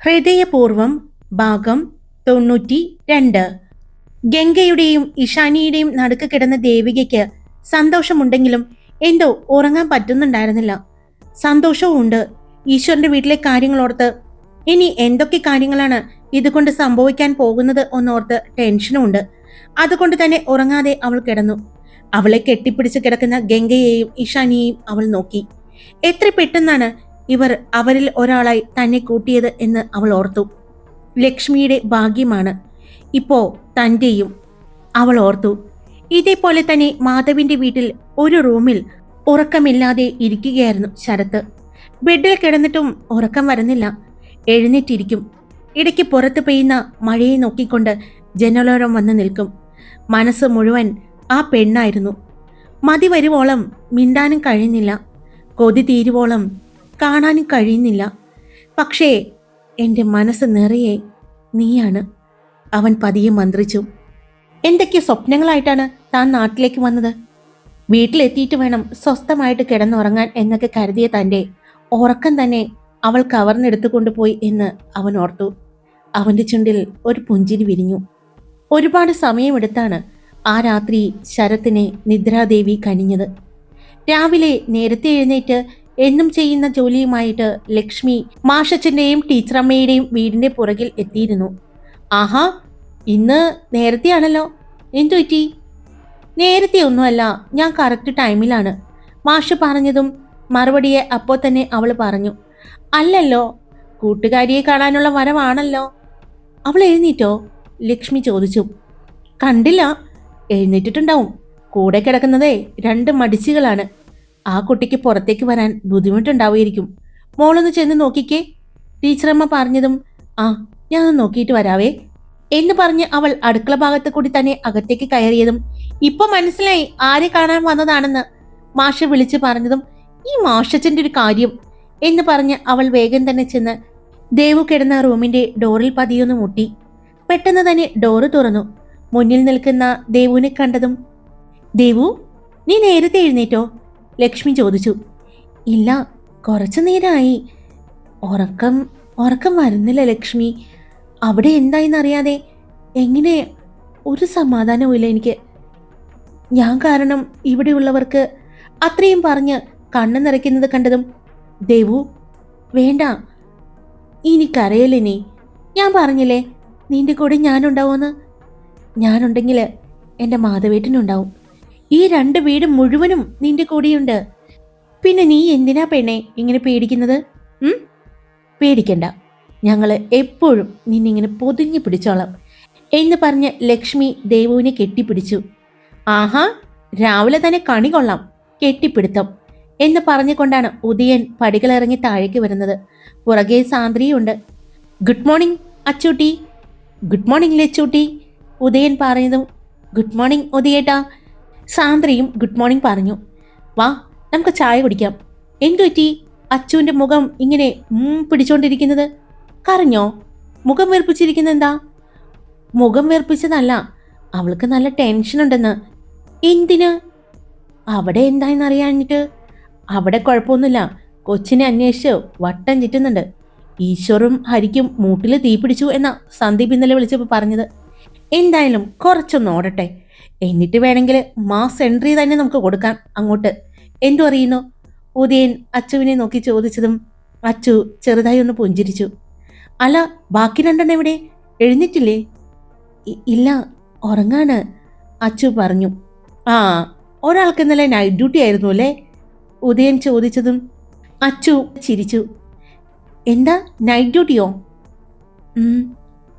ഹൃദയപൂർവം ഭാഗം തൊണ്ണൂറ്റി രണ്ട് ഗംഗയുടെയും ഇഷാനിയുടെയും നടുക്ക് കിടന്ന ദേവികയ്ക്ക് സന്തോഷമുണ്ടെങ്കിലും എന്തോ ഉറങ്ങാൻ പറ്റുന്നുണ്ടായിരുന്നില്ല. സന്തോഷവും ഉണ്ട് ഈശ്വരന്റെ വീട്ടിലെ കാര്യങ്ങളോർത്ത് ഇനി എന്തൊക്കെ കാര്യങ്ങളാണ് ഇതുകൊണ്ട് സംഭവിക്കാൻ പോകുന്നത്? എന്നോർത്ത് ടെൻഷനും ഉണ്ട് അതുകൊണ്ട് തന്നെ ഉറങ്ങാതെ അവൾ കിടന്നു. അവളെ കെട്ടിപ്പിടിച്ച് കിടക്കുന്ന ഗംഗയെയും ഇഷാനിയെയും അവൾ നോക്കി. എത്ര പെട്ടെന്നാണ് ഇവർ അവരിൽ ഒരാളായി തന്നെ കൂട്ടിയത് എന്ന് അവൾ ഓർത്തു. ലക്ഷ്മിയുടെ ഭാഗ്യമാണ്. ഇപ്പോ തന്റെയും അവൾ ഓർത്തു. ഇതേപോലെ തന്നെ മാധവിന്റെ വീട്ടിൽ ഒരു റൂമിൽ ഉറക്കമില്ലാതെ ഇരിക്കുകയായിരുന്നു ശരത്ത്. ബെഡിൽ കിടന്നിട്ടും ഉറക്കം വരുന്നില്ല. എഴുന്നേറ്റിരിക്കും. ഇടയ്ക്ക് പുറത്ത് പെയ്യുന്ന മഴയെ നോക്കിക്കൊണ്ട് ജനലോരം വന്ന് നിൽക്കും. മനസ്സ് മുഴുവൻ ആ പെണ്ണായിരുന്നു. മതി വരുവോളം മിണ്ടാനും കഴിയുന്നില്ല. കൊതി തീരുവോളം കാണാനും കഴിയുന്നില്ല. പക്ഷേ എന്റെ മനസ്സ് നിറയെ നീയാണ്. അവൻ പതിയെ മന്ത്രിച്ചു എന്തൊക്കെ സ്വപ്നങ്ങളായിട്ടാണ് താൻ നാട്ടിലേക്ക് വന്നത്? വീട്ടിലെത്തിയിട്ട് വേണം സ്വസ്ഥമായിട്ട് കിടന്നുറങ്ങാൻ എന്നൊക്കെ കരുതിയ തന്റെ ഉറക്കം തന്നെ അവൾ കവർന്നെടുത്തു കൊണ്ടുപോയി എന്ന് അവൻ ഓർത്തു. അവന്റെ ചുണ്ടിൽ ഒരു പുഞ്ചിരി വിരിഞ്ഞു. ഒരുപാട് സമയമെടുത്താണ് ആ രാത്രി ശരത്തിനെ നിദ്രാദേവി കനിഞ്ഞത്. രാവിലെ നേരത്തെ എഴുന്നേറ്റ് എന്നും ചെയ്യുന്ന ജോലിയുമായിട്ട് ലക്ഷ്മി മാഷച്ചന്റെയും ടീച്ചറമ്മയുടെയും വീടിന്റെ പുറകിൽ എത്തിയിരുന്നു. ആഹാ ഇന്ന് നേരത്തെയാണല്ലോ. എന്തു പറ്റി? നേരത്തെ ഒന്നുമല്ല ഞാൻ കറക്റ്റ് ടൈമിലാണ് മാഷ് പറഞ്ഞതും മറുപടിയെ അപ്പോൾ തന്നെ അവൾ പറഞ്ഞു. അല്ലല്ലോ കൂട്ടുകാരിയെ കാണാനുള്ള വരവാണല്ലോ. അവൾ എഴുന്നേറ്റോ? ലക്ഷ്മി ചോദിച്ചു. കണ്ടില്ല എഴുന്നേറ്റിട്ടുണ്ടാവും. കൂടെ കിടക്കുന്നതേ രണ്ട് മടിച്ചുകളാണ്. ആ കുട്ടിക്ക് പുറത്തേക്ക് വരാൻ ബുദ്ധിമുട്ടുണ്ടാവുമായിരിക്കും. മോളൊന്ന് ചെന്ന് നോക്കിക്കേ. ടീച്ചറമ്മ പറഞ്ഞതും ആ ഞാൻ ഒന്ന് നോക്കിയിട്ട് വരാവേ. എന്ന് പറഞ്ഞ് അവൾ അടുക്കള ഭാഗത്ത് കൂടി തന്നെ അകത്തേക്ക് കയറിയതും ഇപ്പൊ മനസ്സിലായി ആരെ കാണാൻ വന്നതാണെന്ന് മാഷ വിളിച്ചു പറഞ്ഞതും ഈ മാഷച്ചന്റെ ഒരു കാര്യം. എന്ന് പറഞ്ഞ് അവൾ വേഗം തന്നെ ചെന്ന് ദേവു കിടന്ന റൂമിന്റെ ഡോറിൽ പതിയൊന്ന് മുട്ടി. പെട്ടെന്ന് തന്നെ ഡോറ് തുറന്നു. മുന്നിൽ നിൽക്കുന്ന ദേവുവിനെ കണ്ടതും ദേവു നീ നേരത്തെ എഴുന്നേറ്റോ? ലക്ഷ്മി ചോദിച്ചു ഇല്ല കുറച്ചു നേരമായി ഉറക്കം ഉറക്കം വരുന്നില്ല ലക്ഷ്മി. അവിടെ എന്തായെന്നറിയാതെ എങ്ങനെ ഒരു സമാധാനവും ഇല്ല എനിക്ക്. ഞാൻ കാരണം ഇവിടെയുള്ളവർക്ക് അത്രയും പറഞ്ഞ് കണ്ണു നിറയ്ക്കുന്നത് കണ്ടതും ദേവു വേണ്ട ഇനി കരയല്ലേ നീ ഞാൻ പറഞ്ഞില്ലേ നിന്റെ കൂടെ ഞാനുണ്ടാവുമെന്ന് ഞാനുണ്ടെങ്കിൽ എന്റെ മാധവേട്ടനുണ്ടാവും. ഈ രണ്ട് വീട് മുഴുവനും നിന്റെ കൂടെയുണ്ട്. പിന്നെ നീ എന്തിനാ പെണ്ണെ ഇങ്ങനെ പേടിക്കുന്നത്? പേടിക്കണ്ട. ഞങ്ങൾ എപ്പോഴും നിന്നിങ്ങനെ പൊതിഞ്ഞു പിടിച്ചോളാം എന്ന് പറഞ്ഞ് ലക്ഷ്മി ദേവുവിനെ കെട്ടിപ്പിടിച്ചു. ആഹാ രാവിലെ തന്നെ കണി കൊള്ളാം കെട്ടിപ്പിടുത്തം എന്ന് പറഞ്ഞുകൊണ്ടാണ് ഉദയൻ പടികളിറങ്ങി താഴേക്ക് വരുന്നത്. പുറകെ സാന്ദ്രിയുണ്ട്. Good morning Achootty. Good morning Lachootty Udayan പറയുന്നതും ഗുഡ് മോർണിംഗ് ഉദയേട്ടാ. സാന്ദ്രയും ഗുഡ് മോർണിംഗ് പറഞ്ഞു. വാ നമുക്ക് ചായ കുടിക്കാം. എന്തു പറ്റി? അച്ചുവിന്റെ മുഖം ഇങ്ങനെ പിടിച്ചോണ്ടിരിക്കുന്നത്? കറിഞ്ഞോ മുഖം വേർപ്പിച്ചിരിക്കുന്ന എന്താ? മുഖം വീർപ്പിച്ചതല്ല അവൾക്ക് നല്ല ടെൻഷൻ ഉണ്ടെന്ന്. എന്തിന്? അവിടെ എന്തായെന്ന് അറിയാഞ്ഞിട്ട് അവിടെ കുഴപ്പമൊന്നുമില്ല. കൊച്ചിനെ അന്വേഷിച്ച് വട്ടം ചുറ്റുന്നുണ്ട്. ഈശ്വറും ഹരിക്കും മൂട്ടിൽ തീ പിടിച്ചു എന്ന സന്ദീപ് ഇന്നലെ വിളിച്ചപ്പോൾ പറഞ്ഞത്. എന്തായാലും കുറച്ചൊന്ന് ഓടട്ടെ. എന്നിട്ട് വേണമെങ്കിൽ മാസ് എൻട്രി തന്നെ നമുക്ക് കൊടുക്കാം. അങ്ങോട്ട്. എന്തു അറിയുന്നു ഉദയൻ അച്ചുവിനെ നോക്കി ചോദിച്ചതും അച്ചു ചെറുതായി ഒന്ന് പുഞ്ചിരിച്ചു. അല്ല ബാക്കി രണ്ടെണ്ണം എവിടെ? എഴുന്നിട്ടില്ലേ ഇല്ല ഉറങ്ങാണ്. അച്ചു പറഞ്ഞു. ആ ഒരാൾക്ക് ഇന്നലെ നൈറ്റ് ഡ്യൂട്ടി ആയിരുന്നു അല്ലേ? ഉദയൻ ചോദിച്ചതും അച്ചു ചിരിച്ചു. എന്താ നൈറ്റ് ഡ്യൂട്ടിയോ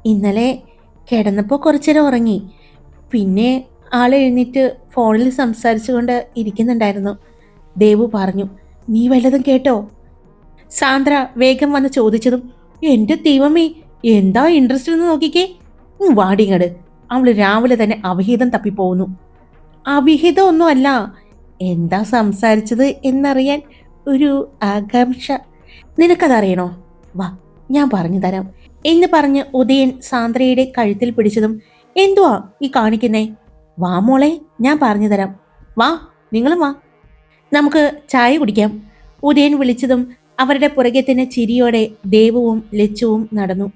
ഇന്നലെ കിടന്നപ്പോൾ കുറച്ചേരം ഉറങ്ങി. പിന്നെ ആൾ എഴുന്നേറ്റ് ഫോണിൽ സംസാരിച്ചുകൊണ്ട് ഇരിക്കുന്നുണ്ടായിരുന്നു. ദേവു പറഞ്ഞു നീ വല്ലതും കേട്ടോ? സാന്ദ്ര വേഗം വന്ന് ചോദിച്ചതും എന്റെ ദൈവമേ എന്താ ഇൻട്രസ്റ്റ് എന്ന് നോക്കിക്കേ? വാടിങ്ങട്. അവൾ രാവിലെ തന്നെ അവിഹിതം തപ്പിപ്പോകുന്നു അവിഹിതം ഒന്നുമല്ല എന്താ സംസാരിച്ചത് എന്നറിയാൻ ഒരു ആകാംക്ഷ. നിനക്കതറിയണോ? വാ ഞാൻ പറഞ്ഞു തരാം എന്ന് പറഞ്ഞ് ഉദയൻ സാന്ദ്രയുടെ കഴുത്തിൽ പിടിച്ചതും എന്തുവാ ഈ കാണിക്കുന്നേ? വാ മോളെ ഞാൻ പറഞ്ഞു തരാം വാ നിങ്ങളും വാ. നമുക്ക് ചായ കുടിക്കാം. ഉദയൻ വിളിച്ചതും അവരുടെ പുറകെ തന്നെ ചിരിയോടെ ദേവവും ലച്ചുവും നടന്നു.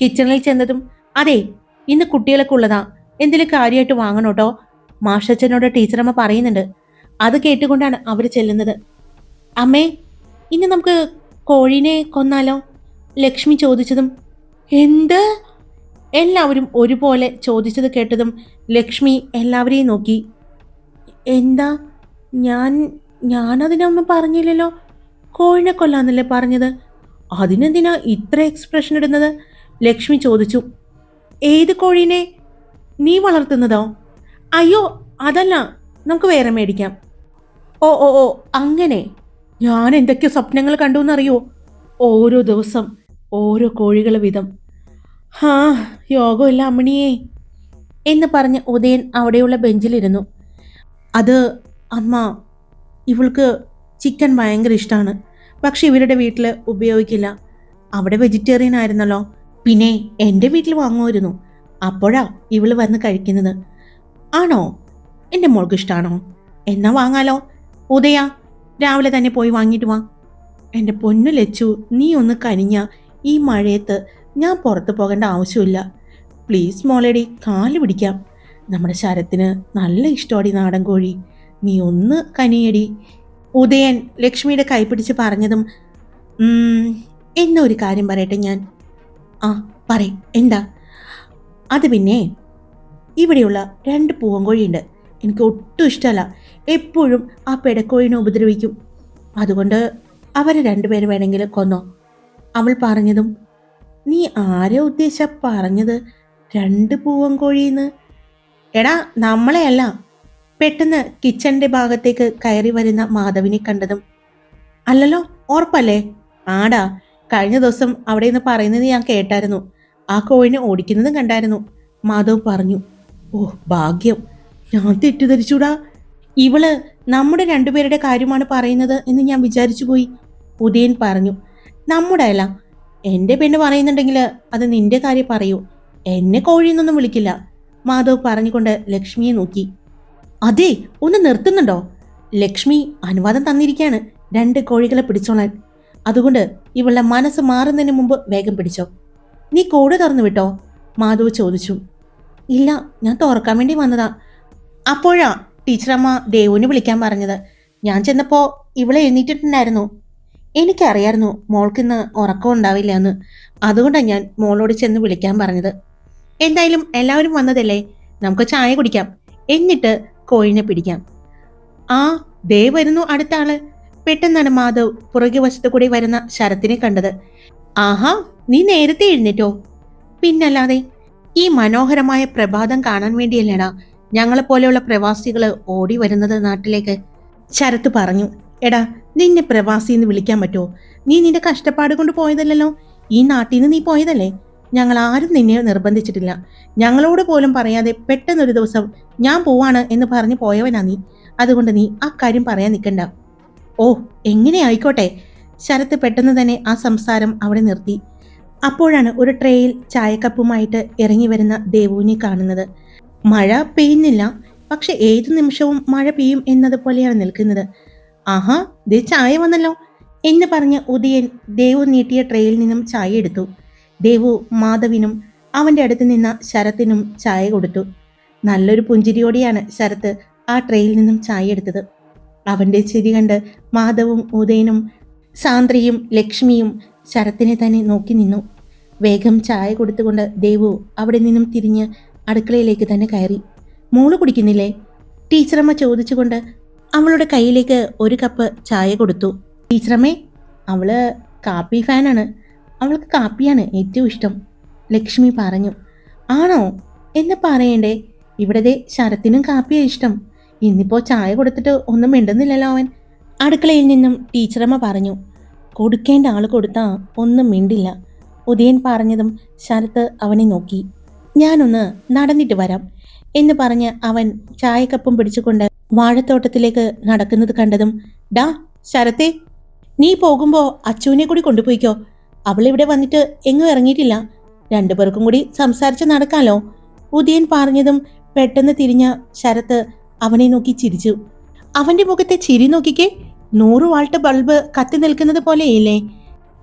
കിച്ചണിൽ ചെന്നതും അതെ ഇന്ന് കുട്ടികളൊക്കെ ഉള്ളതാ. എന്തെങ്കിലും കാര്യമായിട്ട് വാങ്ങണോട്ടോ മാഷച്ചനോട് ടീച്ചറമ്മ പറയുന്നുണ്ട്. അത് കേട്ടുകൊണ്ടാണ് അവർ ചെല്ലുന്നത്. അമ്മേ ഇന്ന് നമുക്ക് കോഴീനെ കൊന്നാലോ? ലക്ഷ്മി ചോദിച്ചതും എന്ത്? എല്ലാവരും ഒരുപോലെ ചോദിച്ചത് കേട്ടതും ലക്ഷ്മി എല്ലാവരെയും നോക്കി. എന്താ? ഞാൻ ഞാനതിനൊന്നും പറഞ്ഞില്ലല്ലോ? കോഴിനെ കൊല്ലാന്നല്ലേ പറഞ്ഞത്? അതിനെന്തിനാ ഇത്ര എക്സ്പ്രഷൻ ഇടുന്നത്? ലക്ഷ്മി ചോദിച്ചു. ഏത് കോഴീനെ? നീ വളർത്തുന്നതോ? അയ്യോ അതല്ല. നമുക്ക് വേറെ മേടിക്കാം. ഓ ഓ ഓ അങ്ങനെ. ഞാൻ എന്തൊക്കെ സ്വപ്നങ്ങൾ കണ്ടു എന്നറിയോ? ഓരോ ദിവസം ഓരോ കോഴികൾ വിധം ഹാ യോഗമില്ല അമ്മണിയേ. എന്ന് പറഞ്ഞ് ഉദയൻ അവിടെയുള്ള ബെഞ്ചിലിരുന്നു. അത് അമ്മ ഇവൾക്ക് ചിക്കൻ ഭയങ്കര ഇഷ്ടമാണ് പക്ഷെ ഇവരുടെ വീട്ടിൽ ഉപയോഗിക്കില്ല. അവിടെ വെജിറ്റേറിയൻ ആയിരുന്നല്ലോ. പിന്നെ എന്റെ വീട്ടിൽ വാങ്ങുമായിരുന്നു. അപ്പോഴാ ഇവൾ വന്ന് കഴിക്കുന്നത്. ആണോ? എന്റെ മോൾക്ക് ഇഷ്ടമാണോ എന്നാ വാങ്ങാലോ. ഉദയ രാവിലെ തന്നെ പോയി വാങ്ങിയിട്ട് വാ. എന്റെ പൊന്നു ലച്ചു നീ ഒന്ന് കനിഞ്ഞ ഈ മഴയത്ത് ഞാൻ പുറത്ത് പോകേണ്ട ആവശ്യമില്ല. പ്ലീസ് മോളേടി കാൽ പിടിക്കാം. നമ്മുടെ ശരത്തിന് നല്ല ഇഷ്ടമാടി നാടൻ കോഴി. നീ ഒന്ന് കനിയടി. ഉദയൻ ലക്ഷ്മിയുടെ കൈ പിടിച്ച് പറഞ്ഞതും എന്നൊരു കാര്യം പറയട്ടെ ഞാൻ. ആ പറയും എന്താ? അത് പിന്നെ ഇവിടെയുള്ള രണ്ട് പൂവൻകോഴിയുണ്ട് എനിക്ക് ഒട്ടും ഇഷ്ടമല്ല. എപ്പോഴും ആ പെടക്കോഴിനെ ഉപദ്രവിക്കും. അതുകൊണ്ട് അവരെ രണ്ടുപേരും വേണമെങ്കിൽ കൊന്നോ. അവൾ പറഞ്ഞതും നീ ആരെ ഉദ്ദേശിച്ച പറഞ്ഞത്? രണ്ട് പൂവൻകോഴിന്ന് എടാ നമ്മളെയല്ല. പെട്ടെന്ന് കിച്ചന്റെ ഭാഗത്തേക്ക് കയറി വരുന്ന മാധവിനെ കണ്ടതും അല്ലല്ലോ ഓർപ്പല്ലേ? ആടാ കഴിഞ്ഞ ദിവസം അവിടെ നിന്ന് പറയുന്നത് ഞാൻ കേട്ടായിരുന്നു. ആ കോഴിനെ ഓടിക്കുന്നതും കണ്ടായിരുന്നു. മാധവ് പറഞ്ഞു ഓ ഭാഗ്യം. ഞാൻ തെറ്റിദ്ധരിച്ചൂടാ. ഇവൾ നമ്മുടെ രണ്ടുപേരുടെ കാര്യമാണ് പറയുന്നത് എന്ന് ഞാൻ വിചാരിച്ചു പോയി ഉദയൻ പറഞ്ഞു നമ്മുടെ അല്ല. എന്റെ പെണ്ണ് പറയുന്നുണ്ടെങ്കിൽ അത് നിന്റെ കാര്യം പറയൂ. എന്നെ കോഴിയെന്നൊന്നും വിളിക്കില്ല. മാധവ് പറഞ്ഞുകൊണ്ട് ലക്ഷ്മിയെ നോക്കി. അതെ ഒന്ന് നിർത്തുന്നുണ്ടോ? ലക്ഷ്മി അനുവാദം തന്നിരിക്കുകയാണ് രണ്ട് കോഴികളെ പിടിച്ചോളാൻ. അതുകൊണ്ട് ഇവളുടെ മനസ്സ് മാറുന്നതിന് മുമ്പ് വേഗം പിടിച്ചോ. നീ കോട് തുറന്നു വിട്ടോ? മാധവ് ചോദിച്ചു. ഇല്ല ഞാൻ തുറക്കാൻ വേണ്ടി വന്നതാ. അപ്പോഴാ ടീച്ചറമ്മ ദേവുവിനെ വിളിക്കാൻ പറഞ്ഞത്. ഞാൻ ചെന്നപ്പോ ഇവളെ എഴുന്നേറ്റിട്ടുണ്ടായിരുന്നു എനിക്കറിയായിരുന്നു മോൾക്കിന്ന് ഉറക്കം ഉണ്ടാവില്ല എന്ന് അതുകൊണ്ടാണ് ഞാൻ മോളോട് ചെന്ന് വിളിക്കാൻ പറഞ്ഞത്. എന്തായാലും എല്ലാവരും വന്നതല്ലേ? നമുക്ക് ചായ കുടിക്കാം. എന്നിട്ട് കോഴിനെ പിടിക്കാം. ആ ദേ വരുന്നു അടുത്ത ആൾ. പെട്ടെന്നാണ് മാധവ് പുറകെ വശത്തു കൂടി വരുന്ന ശരത്തിനെ കണ്ടത്. ആഹാ നീ നേരത്തെ എഴുന്നേറ്റോ? പിന്നല്ലാതെ ഈ മനോഹരമായ പ്രഭാതം കാണാൻ വേണ്ടിയല്ലേടാ ഞങ്ങളെപ്പോലെയുള്ള പ്രവാസികൾ ഓടി വരുന്നത് നാട്ടിലേക്ക്? ശരത്ത് പറഞ്ഞു. എടാ നിന്നെ പ്രവാസി എന്ന് വിളിക്കാൻ പറ്റുമോ? നീ നിന്റെ കഷ്ടപ്പാട് കൊണ്ട് പോയതല്ലല്ലോ. ഈ നാട്ടിൽ നിന്ന് നീ പോയതല്ലേ? ഞങ്ങൾ ആരും നിന്നെ നിർബന്ധിച്ചിട്ടില്ല. ഞങ്ങളോട് പോലും പറയാതെ പെട്ടെന്നൊരു ദിവസം ഞാൻ പോവാണ് എന്ന് പറഞ്ഞു പോയവനാ നീ. അതുകൊണ്ട് നീ ആ കാര്യം പറയാൻ നിൽക്കണ്ട ഓ എങ്ങനെ ആയിക്കോട്ടെ? ശരത്ത് പെട്ടെന്ന് തന്നെ ആ സംസാരം അവിടെ നിർത്തി. അപ്പോഴാണ് ഒരു ട്രേയിൽ ചായക്കപ്പുമായിട്ട് ഇറങ്ങി വരുന്ന ദേവുവിനെ കാണുന്നത്. മഴ പെയ്യുന്നില്ല. പക്ഷെ ഏതു നിമിഷവും മഴ പെയ്യും എന്നതുപോലെയാണ് നിൽക്കുന്നത്. ആഹാ ദേ ചായ വന്നല്ലോ. എന്ന് പറഞ്ഞ് ഉദയൻ ദേവു നീട്ടിയ ട്രേയിൽ നിന്നും ചായ എടുത്തു. ദേവു മാധവിനും അവന്റെ അടുത്ത് നിന്ന ശരത്തിനും ചായ കൊടുത്തു. നല്ലൊരു പുഞ്ചിരിയോടെയാണ് ശരത്ത് ആ ട്രെയിൽ നിന്നും ചായ എടുത്തത്. അവന്റെ ചിരി കണ്ട് മാധവും ഉദയനും സാന്ദ്രയും ലക്ഷ്മിയും ശരത്തിനെ തന്നെ നോക്കി നിന്നു. വേഗം ചായ കൊടുത്തുകൊണ്ട് ദേവു അവിടെ നിന്നും തിരിഞ്ഞ് അടുക്കളയിലേക്ക് തന്നെ കയറി. മോൾ കുടിക്കുന്നില്ലേ? ടീച്ചറമ്മ ചോദിച്ചുകൊണ്ട് അവളുടെ കയ്യിലേക്ക് ഒരു കപ്പ് ചായ കൊടുത്തു. ടീച്ചറമ്മേ അവൾ കാപ്പി ഫാനാണ്. അവൾക്ക് കാപ്പിയാണ് ഏറ്റവും ഇഷ്ടം ലക്ഷ്മി പറഞ്ഞു. ആണോ? എന്ന് പറയണ്ടേ? ഇവിടത്തെ ശരത്തിനും കാപ്പിയാ ഇഷ്ടം. ഇന്നിപ്പോ ചായ കൊടുത്തിട്ട് ഒന്നും മിണ്ടുന്നില്ലല്ലോ അവൻ. അടുക്കളയിൽ നിന്നും ടീച്ചറമ്മ പറഞ്ഞു. കൊടുക്കേണ്ട ആൾ കൊടുത്താ ഒന്നും മിണ്ടില്ല ഉദയൻ പറഞ്ഞതും ശരത്ത് അവനെ നോക്കി. ഞാനൊന്ന് നടന്നിട്ട് വരാം എന്ന് പറഞ്ഞ് അവൻ ചായക്കപ്പും പിടിച്ചുകൊണ്ട് വാഴത്തോട്ടത്തിലേക്ക് നടക്കുന്നത് കണ്ടതും ഡാ ശരത്തെ നീ പോകുമ്പോ അച്ചുവിനെ കൂടി കൊണ്ടുപോയിക്കോ. അവൾ ഇവിടെ വന്നിട്ട് എങ്ങും ഇറങ്ങിയിട്ടില്ല. രണ്ടുപേർക്കും കൂടി സംസാരിച്ച് നടക്കാലോ. ഉദയൻ പറഞ്ഞതും പെട്ടെന്ന് തിരിഞ്ഞ ശരത്ത് അവനെ നോക്കി ചിരിച്ചു. അവന്റെ മുഖത്തെ ചിരി നോക്കിക്കേ നൂറ് വാൾട്ട് ബൾബ് കത്തി നിൽക്കുന്നത് പോലെയില്ലേ.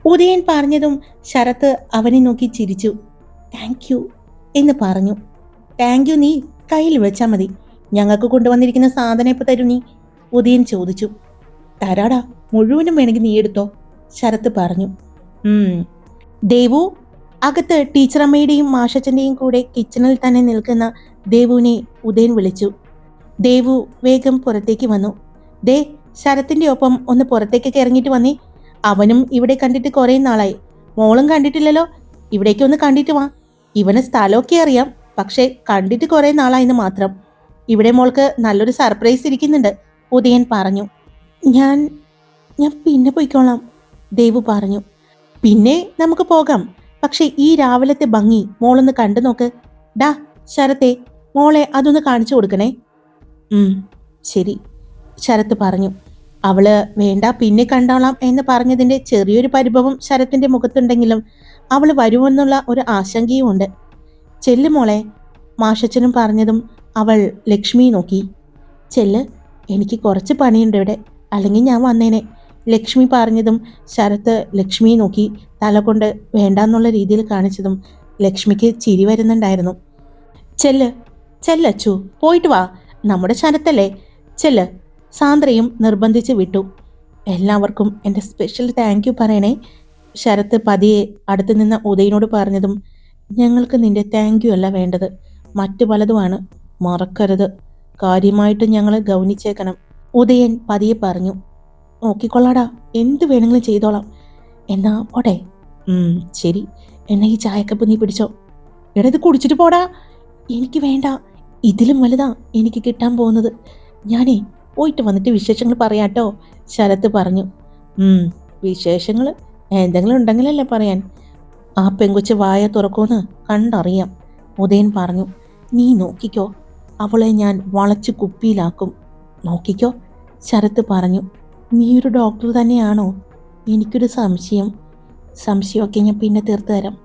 ഉദയൻ പറഞ്ഞതും ശരത്ത് അവനെ നോക്കി ചിരിച്ചു. താങ്ക് യു എന്ന് പറഞ്ഞു. താങ്ക് യു നീ കയ്യിൽ വെച്ചാൽ മതി. ഞങ്ങൾക്ക് കൊണ്ടുവന്നിരിക്കുന്ന സാധനം ഇപ്പൊ തരൂ നീ? ഉദയൻ ചോദിച്ചു. തരാടാ മുഴുവനും വേണമെങ്കിൽ നീ എടുത്തോ ശരത്ത് പറഞ്ഞു. ദേവു അകത്ത് ടീച്ചറമ്മയുടെയും മാഷച്ചന്റെയും കൂടെ കിച്ചണിൽ തന്നെ നിൽക്കുന്ന ദേവുവിനെ ഉദയൻ വിളിച്ചു. ദേവു വേഗം പുറത്തേക്ക് വന്നു. ദേ ശരത്തിന്റെ ഒപ്പം ഒന്ന് പുറത്തേക്കൊക്കെ ഇറങ്ങിയിട്ട് വന്നേ. അവനും ഇവിടെ കണ്ടിട്ട് കുറേ നാളായി. മോളും കണ്ടിട്ടില്ലല്ലോ. ഇവിടേക്ക് ഒന്ന് കണ്ടിട്ട് വാ. ഇവന് സ്ഥലമൊക്കെ അറിയാം. പക്ഷേ കണ്ടിട്ട് കുറേ നാളായെന്ന് മാത്രം. ഇവിടെ മോൾക്ക് നല്ലൊരു സർപ്രൈസ് ഇരിക്കുന്നുണ്ട്. ഉദയൻ പറഞ്ഞു ഞാൻ ഞാൻ പിന്നെ പോയിക്കോളാം ദേവു പറഞ്ഞു. പിന്നെ നമുക്ക് പോകാം. പക്ഷേ ഈ രാവിലത്തെ ഭംഗി മോളൊന്ന് കണ്ടു നോക്ക്. ഡാ ശരത്തെ മോളെ അതൊന്ന് കാണിച്ചു കൊടുക്കണേ. ശരി ശരത്ത് പറഞ്ഞു. അവൾ വേണ്ട പിന്നെ കണ്ടോളാം എന്ന് പറഞ്ഞതിന്റെ ചെറിയൊരു പരിഭവം ശരത്തിന്റെ മുഖത്തുണ്ടെങ്കിലും അവൾ വരുമെന്നുള്ള ഒരു ആശങ്കയും ഉണ്ട് ചെല്ലു മോളെ മാഷച്ചനും പറഞ്ഞതും അവൾ ലക്ഷ്മി നോക്കി. ചെല്ല് എനിക്ക് കുറച്ച് പണിയുണ്ട് ഇവിടെ. അല്ലെങ്കിൽ ഞാൻ വന്നേനെ. ലക്ഷ്മി പറഞ്ഞതും ശരത്ത് ലക്ഷ്മിയെ നോക്കി തല കൊണ്ട് വേണ്ടാന്നുള്ള രീതിയിൽ കാണിച്ചതും ലക്ഷ്മിക്ക് ചിരി വരുന്നുണ്ടായിരുന്നു. ചെല്ല് അച്ചു പോയിട്ട് വാ. നമ്മുടെ ശരത്തല്ലേ? ചെല്ല്. സാന്ദ്രയും നിർബന്ധിച്ച് വിട്ടു. എല്ലാവർക്കും എന്റെ സ്പെഷ്യൽ താങ്ക് യു പറയണേ. ശരത്ത് പതിയെ അടുത്ത് നിന്ന് ഉദയനോട് പറഞ്ഞതും ഞങ്ങൾക്ക് നിന്റെ താങ്ക് യു അല്ല വേണ്ടത്. മറ്റു പലതുമാണ്. മറക്കരുത്. കാര്യമായിട്ട് ഞങ്ങളെ ഗൗനിച്ചേക്കണം. ഉദയൻ പതിയെ പറഞ്ഞു നോക്കിക്കൊള്ളാടാ എന്ത് വേണമെങ്കിലും ചെയ്തോളാം. എന്നാ പോട്ടെ. ശരി. എന്നാ ഈ ചായക്കപ്പ് നീ പിടിച്ചോ. എടാ കുടിച്ചിട്ട് പോടാ. എനിക്ക് വേണ്ട. ഇതിലും വലുതാ എനിക്ക് കിട്ടാൻ പോകുന്നത്. ഞാനേ പോയിട്ട് വന്നിട്ട് വിശേഷങ്ങൾ പറയാട്ടോ ശരത്ത് പറഞ്ഞു. വിശേഷങ്ങൾ എന്തെങ്കിലും ഉണ്ടെങ്കിലല്ലേ പറയാൻ. ആ പെങ്കൊച്ച് വായ തുറക്കുമെന്ന് കണ്ടറിയാം ഉദയൻ പറഞ്ഞു. നീ നോക്കിക്കോ. അവളെ ഞാൻ വളച്ച് കുപ്പിയിലാക്കും. നോക്കിക്കോ ശരത്ത് പറഞ്ഞു. നീ ഒരു ഡോക്ടർ തന്നെയാണോ? എനിക്കൊരു സംശയം. സംശയമൊക്കെ ഞാൻ പിന്നെ തീർത്തു തരാം.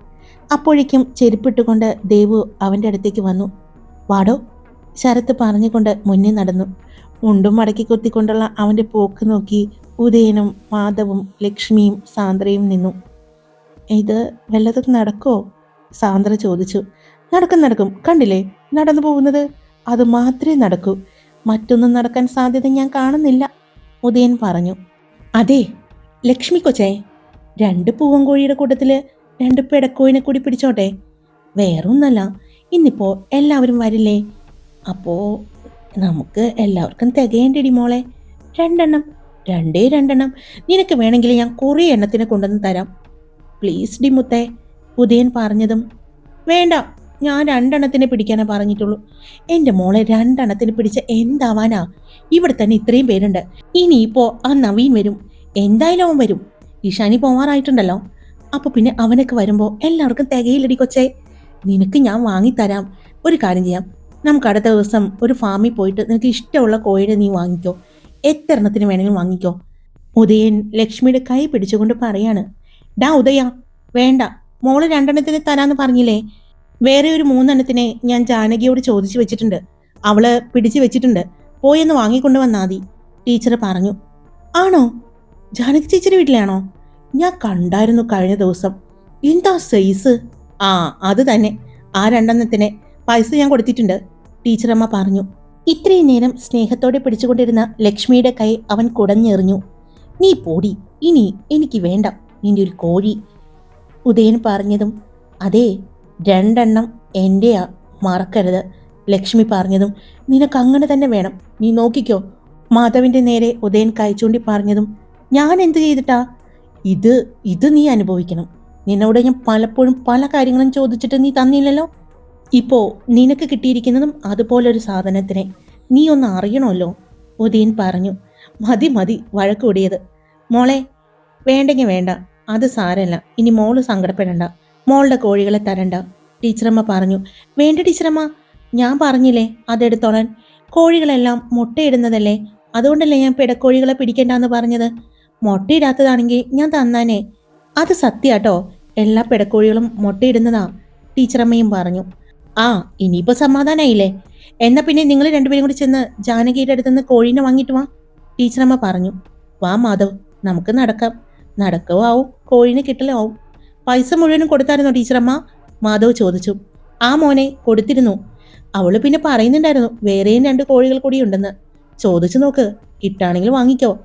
അപ്പോഴേക്കും ചെരുപ്പിട്ടുകൊണ്ട് ദേവു അവന്റെ അടുത്തേക്ക് വന്നു. വാടോ ശരത്ത് പറഞ്ഞുകൊണ്ട് മുന്നേ നടന്നു. മുണ്ടും മടക്കി കൊത്തിക്കൊണ്ടുള്ള അവന്റെ പോക്ക് നോക്കി ഉദയനും മാധവും ലക്ഷ്മിയും സാന്ദ്രയും നിന്നു. ഇത് വല്ലതും നടക്കോ സാന്ദ്ര ചോദിച്ചു. നടക്കും നടക്കും. കണ്ടില്ലേ? നടന്നു പോകുന്നത്? അത് മാത്രമേ നടക്കൂ. മറ്റൊന്നും നടക്കാൻ സാധ്യത ഞാൻ കാണുന്നില്ല ഉദയൻ പറഞ്ഞു. അതെ ലക്ഷ്മി കൊച്ചേ രണ്ട് പൂവൻകോഴിയുടെ കൂട്ടത്തിൽ രണ്ട് പെടക്കോഴിനെ കൂടി പിടിച്ചോട്ടെ. വേറൊന്നല്ല ഇന്നിപ്പോ എല്ലാവരും വരില്ലേ? അപ്പോ നമുക്ക് എല്ലാവർക്കും തികയേണ്ടടി മോളെ. രണ്ടെണ്ണം രണ്ടേ രണ്ടെണ്ണം. നിനക്ക് വേണമെങ്കിൽ ഞാൻ കുറേ എണ്ണത്തിനെ കൊണ്ടുവന്ന് തരാം. പ്ലീസ് ഡിമുത്തേ ഉദയൻ പറഞ്ഞതും വേണ്ട. ഞാൻ രണ്ടെണ്ണത്തിനെ പിടിക്കാനേ പറഞ്ഞിട്ടുള്ളൂ. എന്റെ മോളെ രണ്ടെണ്ണത്തിന് പിടിച്ച എന്താവാനാ? ഇവിടെ തന്നെ ഇത്രയും പേരുണ്ട്. ഇനിയിപ്പോ ആ നവീൻ വരും. എന്തായാലും അവൻ വരും. ഇഷാനി പോവാറായിട്ടുണ്ടല്ലോ. അപ്പോൾ പിന്നെ അവനൊക്കെ വരുമ്പോൾ എല്ലാവർക്കും തികയില്ലടി കൊച്ചേ. നിനക്ക് ഞാൻ വാങ്ങിത്തരാം. ഒരു കാര്യം ചെയ്യാം. നമുക്ക് അടുത്ത ദിവസം ഒരു ഫാമിൽ പോയിട്ട് നിനക്ക് ഇഷ്ടമുള്ള കോഴിയുടെ നീ വാങ്ങിക്കോ. എത്ര വേണമെങ്കിലും വാങ്ങിക്കോ. ഉദയൻ ലക്ഷ്മിയുടെ കൈ പിടിച്ചുകൊണ്ട് പറയാണ്. ഡാ ഉദയ വേണ്ട. മോൾ രണ്ടെണ്ണത്തിന് തരാന്ന് പറഞ്ഞില്ലേ? വേറെ ഒരു മൂന്നെണ്ണത്തിനെ ഞാൻ ജാനകിയോട് ചോദിച്ചു വെച്ചിട്ടുണ്ട്. അവൾ പിടിച്ചു വെച്ചിട്ടുണ്ട്. പോയെന്ന് വാങ്ങിക്കൊണ്ട് വന്നാൽ മതി ടീച്ചർ പറഞ്ഞു. ആണോ? ജാനകി ചേച്ചിയുടെ വീട്ടിലാണോ? ഞാൻ കണ്ടായിരുന്നു കഴിഞ്ഞ ദിവസം. എന്താ സൈസ്? ആ അത് തന്നെ. ആ രണ്ടെണ്ണത്തിന് പൈസ ഞാൻ കൊടുത്തിട്ടുണ്ട് ടീച്ചറമ്മ പറഞ്ഞു. ഇത്രയും നേരം സ്നേഹത്തോടെ പിടിച്ചുകൊണ്ടിരുന്ന ലക്ഷ്മിയുടെ കൈ അവൻ കുടഞ്ഞെറിഞ്ഞു. നീ പോടി ഇനി എനിക്ക് വേണ്ട നിന്റെ ഒരു കോഴി. ഉദയൻ പറഞ്ഞതും അതെ രണ്ടെണ്ണം എന്റെയാ മറക്കരുത്. ലക്ഷ്മി പറഞ്ഞതും നിനക്ക് അങ്ങനെ തന്നെ വേണം. നീ നോക്കിക്കോ. മാധവിന്റെ നേരെ ഉദയൻ കൈച്ചൂണ്ടി പറഞ്ഞതും ഞാൻ എന്ത് ചെയ്തിട്ടാ? ഇത് ഇത് നീ അനുഭവിക്കണം. നിന്നോട് ഞാൻ പലപ്പോഴും പല കാര്യങ്ങളും ചോദിച്ചിട്ട് നീ തന്നില്ലല്ലോ. ഇപ്പോൾ നിനക്ക് കിട്ടിയിരിക്കുന്നതും അതുപോലൊരു സാധനത്തിനെ നീ ഒന്ന് അറിയണമല്ലോ? ഉദയൻ പറഞ്ഞു മതി മതി വഴക്കൂടിയത് മോളെ വേണ്ടെങ്കിൽ വേണ്ട. അത് സാരല്ല. ഇനി മോൾ സങ്കടപ്പെടണ്ട. മോളുടെ കോഴികളെ തരണ്ട. ടീച്ചറമ്മ പറഞ്ഞു വേണ്ട ടീച്ചറമ്മ ഞാൻ പറഞ്ഞില്ലേ അതെടുത്തോളാൻ. കോഴികളെല്ലാം മുട്ടയിടുന്നതല്ലേ അതുകൊണ്ടല്ലേ ഞാൻ പിടക്കോഴികളെ പിടിക്കണ്ടെന്ന് പറഞ്ഞത്? മുട്ടയിടാത്തതാണെങ്കിൽ ഞാൻ തന്നാനേ. അത് സത്യാട്ടോ എല്ലാ പിടക്കോഴികളും മുട്ടയിടുന്നതാ ടീച്ചറമ്മയും പറഞ്ഞു. ആ ഇനിയിപ്പോൾ സമാധാനമായില്ലേ എന്നാൽ പിന്നെ നിങ്ങൾ രണ്ടുപേരും കൂടി ചെന്ന് ജാനകിയുടെ അടുത്തുനിന്ന് കോഴീനെ വാങ്ങിയിട്ട് വാ ടീച്ചറമ്മ പറഞ്ഞു. വാ മാധവ് നമുക്ക് നടക്കാം. നടക്കവും ആവും കോഴീനെ കിട്ടലാവും പൈസ മുഴുവനും കൊടുത്തായിരുന്നോ ടീച്ചറമ്മ? മാധവ് ചോദിച്ചു. ആ മോനെ കൊടുത്തിരുന്നു. അവൾ പിന്നെ പറയുന്നുണ്ടായിരുന്നു വേറെയും രണ്ട് കോഴികൾ കൂടി ഉണ്ടെന്ന്. ചോദിച്ചു നോക്ക് കിട്ടാണെങ്കിൽ വാങ്ങിക്കോ.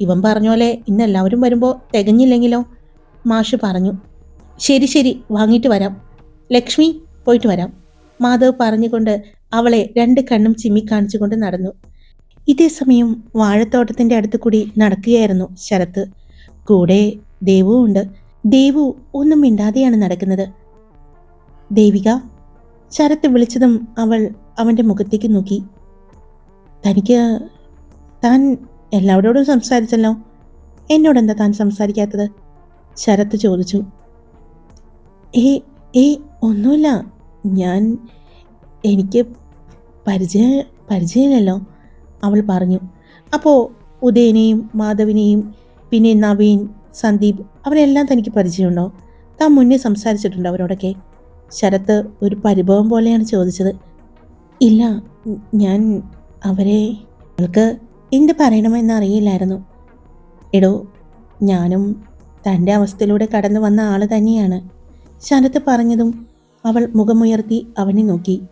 ഇവൻ പറഞ്ഞ പോലെ ഇന്ന് എല്ലാവരും വരുമ്പോൾ തികഞ്ഞില്ലെങ്കിലോ? മാഷ് പറഞ്ഞു. ശരി ശരി വാങ്ങിയിട്ട് വരാം. ലക്ഷ്മി പോയിട്ട് വരാം. മാധവ് പറഞ്ഞുകൊണ്ട് അവളെ രണ്ട് കണ്ണും ചിമ്മി കാണിച്ചുകൊണ്ട് നടന്നു. ഇതേ സമയം വാഴത്തോട്ടത്തിന്റെ അടുത്ത് കൂടി നടക്കുകയായിരുന്നു ശരത്ത്. കൂടെ ദേവുവും ഉണ്ട് ദേവു ഒന്നും മിണ്ടാതെയാണ് നടക്കുന്നത്. ദേവിക ശരത്ത് വിളിച്ചതും അവൾ അവന്റെ മുഖത്തേക്ക് നോക്കി. തനിക്ക് താൻ എല്ലാവരോടും സംസാരിച്ചല്ലോ? എന്നോടെന്താ താൻ സംസാരിക്കാത്തത്? ശരത്ത് ചോദിച്ചു. ഏ ഏ ഒന്നുമില്ല. ഞാൻ എനിക്ക് പരിചയ പരിചയമില്ലല്ലോ അവൾ പറഞ്ഞു. അപ്പോൾ ഉദയനെയും മാധവിനെയും പിന്നെ നവീൻ സന്ദീപ് അവരെല്ലാം തനിക്ക് പരിചയമുണ്ടോ? താൻ മുന്നേ സംസാരിച്ചിട്ടുണ്ടോ അവരോടൊക്കെ. ശരത്ത് ഒരു പരിഭവം പോലെയാണ് ചോദിച്ചത്. ഇല്ല ഞാൻ അവരെ അവൾക്ക് എന്ത് പറയണമെന്ന് അറിയില്ലായിരുന്നു എടോ ഞാനും തന്റെ അവസ്ഥയിലൂടെ കടന്നു വന്ന ആൾ തന്നെയാണ്. ശരത്ത് പറഞ്ഞതും അവൾ മുഖമുയർത്തി അവനെ നോക്കി.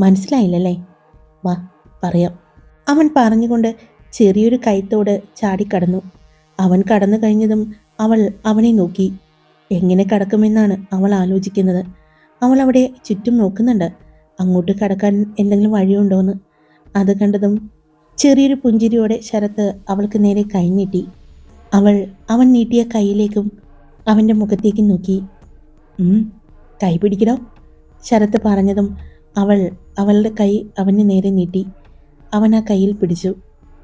മനസ്സിലായില്ലല്ലേ? വാ പറയാം. അവൻ പറഞ്ഞുകൊണ്ട് ചെറിയൊരു കൈത്തോട് ചാടിക്കടന്നു. അവൻ കടന്നു കഴിഞ്ഞതും അവൾ അവനെ നോക്കി. എങ്ങനെ കടക്കുമെന്നാണ് അവൾ ആലോചിക്കുന്നത്. അവൾ അവിടെ ചുറ്റും നോക്കുന്നുണ്ട്. അങ്ങോട്ട് കടക്കാൻ എന്തെങ്കിലും വഴിയുണ്ടോയെന്ന് അത് കണ്ടതും ചെറിയൊരു പുഞ്ചിരിയോടെ ശരത്ത് അവൾക്ക് നേരെ കൈ നീട്ടി. അവൾ അവൻ നീട്ടിയ കൈയിലേക്കും അവന്റെ മുഖത്തേക്കും നോക്കി. കൈ പിടിക്കടോ ശരത്ത് പറഞ്ഞതും അവൾ അവളുടെ കൈ അവന് നേരെ നീട്ടി. അവൻ ആ കയ്യിൽ പിടിച്ചു.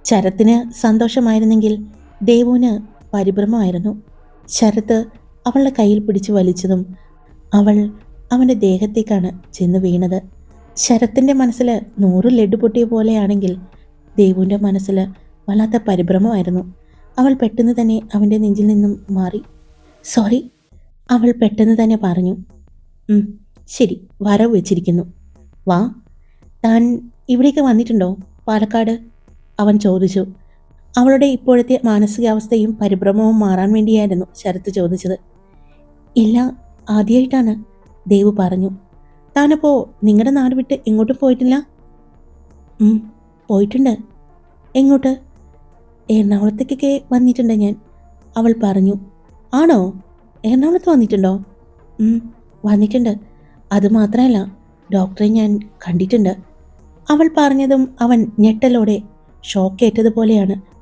ശരത്തിന് സന്തോഷമായിരുന്നെങ്കിൽ ദേവുവിന് പരിഭ്രമമായിരുന്നു. ശരത് അവളുടെ കയ്യിൽ പിടിച്ചു വലിച്ചതും അവൾ അവന്റെ ദേഹത്തേക്കാണ് ചെന്ന് വീണത്. ശരത്തിന്റെ മനസ്സിൽ നൂറ് ലഡു പൊട്ടിയ പോലെയാണെങ്കിൽ ദേവുവിന്റെ മനസ്സിൽ വല്ലാത്ത പരിഭ്രമമായിരുന്നു. അവൾ പെട്ടെന്ന് തന്നെ അവന്റെ നെഞ്ചിൽ നിന്നും മാറി. സോറി അവൾ പെട്ടെന്ന് തന്നെ പറഞ്ഞു. ശരി വരവ് വെച്ചിരിക്കുന്നു. വാ. താൻ ഇവിടേക്ക് വന്നിട്ടുണ്ടോ? പാലക്കാട്? അവൻ ചോദിച്ചു. അവളുടെ ഇപ്പോഴത്തെ മാനസികാവസ്ഥയും പരിഭ്രമവും മാറാൻ വേണ്ടിയായിരുന്നു ശരത്ത് ചോദിച്ചത്. ഇല്ല ആദ്യമായിട്ടാണ് ദേവ് പറഞ്ഞു. താനപ്പോ നിങ്ങളുടെ നാട് വിട്ട് എങ്ങോട്ടും പോയിട്ടില്ല? പോയിട്ടുണ്ട്. എങ്ങോട്ട്? എറണാകുളത്തേക്കൊക്കെ വന്നിട്ടുണ്ട് ഞാൻ അവൾ പറഞ്ഞു. ആണോ? എറണാകുളത്ത് വന്നിട്ടുണ്ടോ? വന്നിട്ടുണ്ട്. അത് മാത്രമല്ല ഡോക്ടറെ ഞാൻ കണ്ടിട്ടുണ്ട്. അവൾ പറഞ്ഞതും അവൻ ഞെട്ടലോടെ ഷോക്കേറ്റതുപോലെയാണ്.